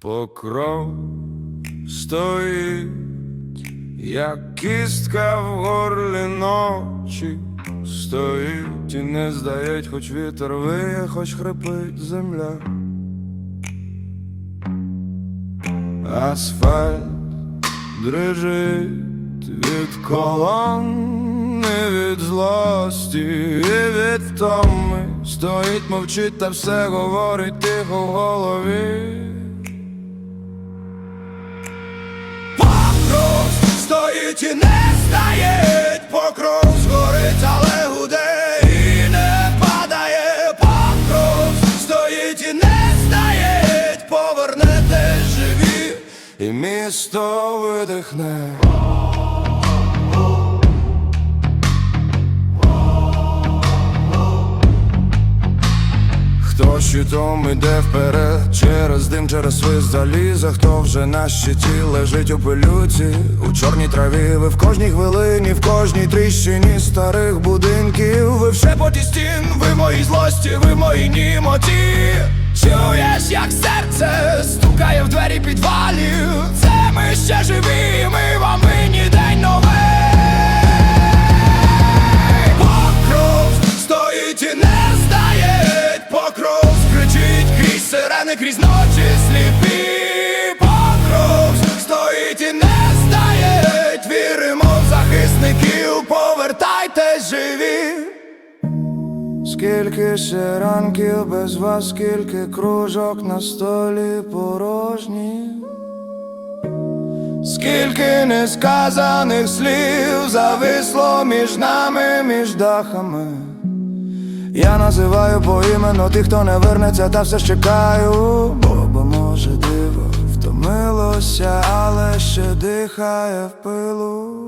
Покров стоїть, як кістка в горлі ночі стоїть і не здають, хоч вітер виє, хоч хрипить земля. Асфальт дрижить від колон, і від злості, і від втоми Стоїть, мовчить та все говорить тихо в голові. І не стає, покров згорить, але гуде і не падає, покров стоїть і не стає, повернете живі, і місто видихне. Хто щитом іде вперед, через дим, через свист заліза, хто вже на щиті лежить у пилюці, у чорній траві, ви в кожній хвилині, в кожній тріщині старих будинків, ви в шепоті стін, ви моїй злості, ви моїй німоті. Чуєш, як серце стукає в двері підвалів, сирени, крізь ночі сліпі. Покров стоїть і не здає, віримо в захисників, повертайтесь живі. Скільки ще ранків без вас, скільки кружок на столі порожні. Скільки несказаних слів зависло між нами, між дахами. Я називаю поіменно тих, хто не вернеться, та все ж чекаю. Бо, може диво втомилося, але ще дихає в пилу.